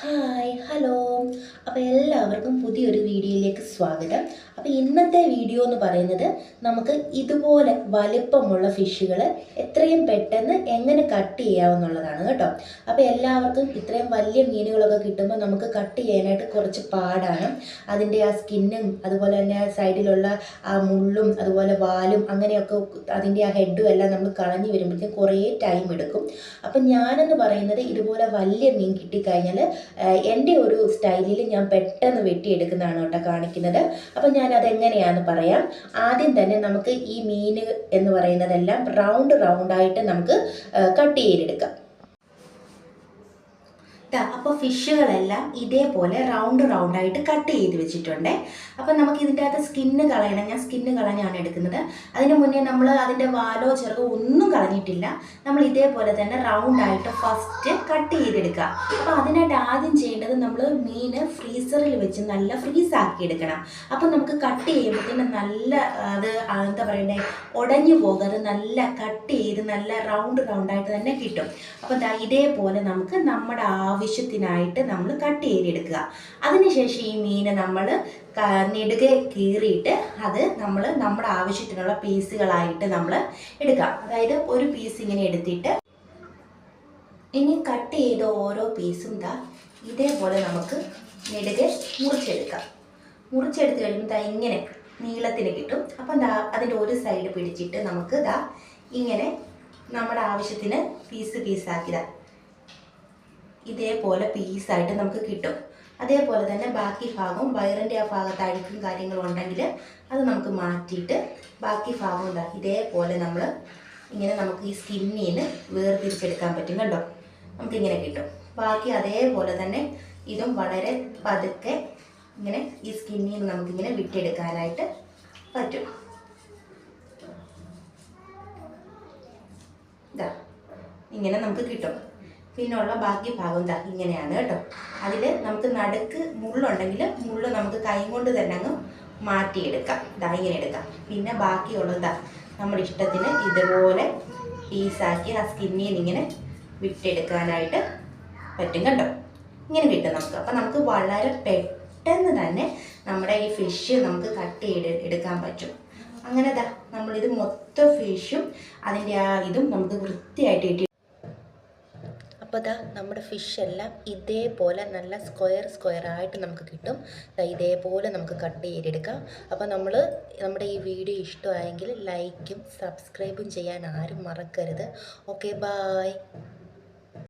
Hi hello. അപ്പോൾ എല്ലാവർക്കും പുതിയൊരു വീഡിയോയിലേക്ക് സ്വാഗതം. അപ്പോൾ ഇന്നത്തെ വീഡിയോ എന്ന് പറയുന്നത് നമുക്ക് ഇതുപോലെ വലിപ്പമുള്ള ഫിഷുകൾ എത്രയും പെട്ടെന്ന് എങ്ങനെ കട്ട് ചെയ്യാമെന്നുള്ളതാണ് കേട്ടോ. അപ്പോൾ എല്ലാവർക്കും ഇത്രയും വലിയ മീനുകളൊക്കെ കിട്ടുമ്പോൾ നമുക്ക് കട്ട് ചെയ്യാനായിട്ട് കുറച്ച് പാടാണ്. അതിന്റെ ആ സ്കിന്നും അതുപോലെ തന്നെ സൈഡിലുള്ള ആ മുള്ളും അതുപോലെ വാലും അങ്ങനെയൊക്കെ അതിന്റെ ആ ഹെഡും എല്ലാം നമ്മൾ കളഞ്ഞു വരുമ്പോഴത്തേക്കും കുറേ ടൈം എടുക്കും. അപ്പം ഞാനെന്ന് പറയുന്നത് ഇതുപോലെ വലിയ മീൻ കിട്ടിക്കഴിഞ്ഞാൽ എന്റെ ഒരു സ്റ്റൈലിൽ ഞാൻ പെട്ടെന്ന് വെട്ടിയെടുക്കുന്നതാണ് കേട്ടോ കാണിക്കുന്നത്. അപ്പം ഞാൻ അതെങ്ങനെയാണെന്ന് പറയാം. ആദ്യം തന്നെ നമുക്ക് ഈ മീൻ എന്ന് പറയുന്നതെല്ലാം റൗണ്ട് റൗണ്ടായിട്ട് നമുക്ക് കട്ട് ചെയ്തെടുക്കാം. അപ്പോൾ ഫിഷുകളെല്ലാം ഇതേപോലെ റൗണ്ട് റൗണ്ടായിട്ട് കട്ട് ചെയ്ത് വെച്ചിട്ടുണ്ട്. അപ്പോൾ നമുക്ക് ഇതിന്റെ അകത്ത് സ്കിന്ന് കളയണം. ഞാൻ സ്കിന്ന് കളഞ്ഞാണ് എടുക്കുന്നത്. അതിന് മുന്നേ നമ്മൾ അതിന്റെ വാലോ ചെറുകോ ഒന്നും കളഞ്ഞിട്ടില്ല. നമ്മൾ ഇതേപോലെ തന്നെ റൗണ്ടായിട്ട് ഫസ്റ്റ് കട്ട് ചെയ്തെടുക്കുക. അപ്പോൾ അതിനായിട്ട് ആദ്യം ചെയ്യേണ്ടത് നമ്മൾ മീൻ ഫ്രീസറിൽ വെച്ച് നല്ല ഫ്രീസ് ആക്കി എടുക്കണം. അപ്പം നമുക്ക് കട്ട് ചെയ്യുമ്പോഴത്തേനും നല്ല അത് എന്താ പറയണ്ടേ ഉടഞ്ഞു പോകാതെ നല്ല കട്ട് ചെയ്ത് നല്ല റൗണ്ട് റൗണ്ടായിട്ട് തന്നെ കിട്ടും. അപ്പം ഇതേപോലെ നമുക്ക് നമ്മുടെ ആവശ്യത്തിനായിട്ട് നമ്മൾ കട്ട് ചെയ്തെടുക്കുക. അതിനുശേഷം ഈ മീനെ നമ്മൾ നെടുകെ കീറിയിട്ട് അത് നമ്മൾ നമ്മുടെ ആവശ്യത്തിനുള്ള പീസുകളായിട്ട് നമ്മൾ എടുക്കാം. അതായത് ഒരു പീസ് ഇങ്ങനെ എടുത്തിട്ട് ഇനി കട്ട് ചെയ്ത ഓരോ പീസും ദാ ഇതേപോലെ നമുക്ക് നെടുകെ മുറിച്ചെടുക്കാം. മുറിച്ചെടുത്ത് കഴിയുമ്പോൾ ദാ ഇങ്ങനെ നീളത്തിന് കിട്ടും. അപ്പം ദാ അതിന്റെ ഒരു സൈഡ് പിടിച്ചിട്ട് നമുക്ക് ദാ ഇങ്ങനെ നമ്മുടെ ആവശ്യത്തിന് പീസ് പീസാക്കിയതാ ഇതേപോലെ പീസായിട്ട് നമുക്ക് കിട്ടും. അതേപോലെ തന്നെ ബാക്കി ഭാഗവും വയറിന്റെ ആ ഭാഗത്ത് അഴുക്കും കാര്യങ്ങളും ഉണ്ടെങ്കിൽ അത് നമുക്ക് മാറ്റിയിട്ട് ബാക്കി ഭാഗവും ഇതാ ഇതേപോലെ നമ്മൾ ഇങ്ങനെ നമുക്ക് ഈ സ്കിന്നിൽ നിന്ന് വേർതിരിച്ചെടുക്കാൻ പറ്റും കണ്ടോ? നമുക്കിങ്ങനെ കിട്ടും. ബാക്കി അതേപോലെ തന്നെ ഇതും വളരെ പതുക്കെ ഇങ്ങനെ ഈ സ്കിന്നിൽ നിന്ന് നമുക്കിങ്ങനെ വിട്ടെടുക്കാനായിട്ട് പറ്റും. ഇതാ ഇങ്ങനെ നമുക്ക് കിട്ടും. പിന്നുള്ള ബാക്കി ഭാഗം ഇതാ ഇങ്ങനെയാണ് കേട്ടോ. അതിൽ നമുക്ക് നടുക്ക് മുള്ളുണ്ടെങ്കിൽ മുള്ള് നമുക്ക് കൈ കൊണ്ട് തന്നെ അങ്ങ് മാറ്റിയെടുക്കാം. ഇതാ ഇങ്ങനെ എടുക്കാം. പിന്നെ ബാക്കിയുള്ളത് നമ്മുടെ ഇഷ്ടത്തിന് ഇതുപോലെ പീസാക്കി ആ സ്കിന്നിൽ ഇങ്ങനെ വിട്ടെടുക്കാനായിട്ട് പറ്റും കേട്ടോ ഇങ്ങനെ കിട്ടും നമുക്ക്. അപ്പം നമുക്ക് വളരെ പെട്ടെന്ന് തന്നെ നമ്മുടെ ഈ ഫിഷ് നമുക്ക് കട്ട് ചെയ്ത് എടുക്കാൻ പറ്റും. അങ്ങനെ നമ്മളിത് മൊത്തം ഫിഷും അതിന്റെ ആ ഇതും നമുക്ക് വൃത്തിയായിട്ട് അപ്പോൾ ദാ നമ്മുടെ ഫിഷ് എല്ലാം ഇതേപോലെ നല്ല സ്ക്വയർ സ്ക്വയർ ആയിട്ട് നമുക്ക് കിട്ടും. ഇതേപോലെ നമുക്ക് കട്ട് ചെയ്തെടുക്കാം. അപ്പോൾ നമ്മൾ നമ്മുടെ ഈ വീഡിയോ ഇഷ്ടമായെങ്കിൽ ലൈക്കും സബ്സ്ക്രൈബും ചെയ്യാൻ ആരും മറക്കരുത്. Okay bye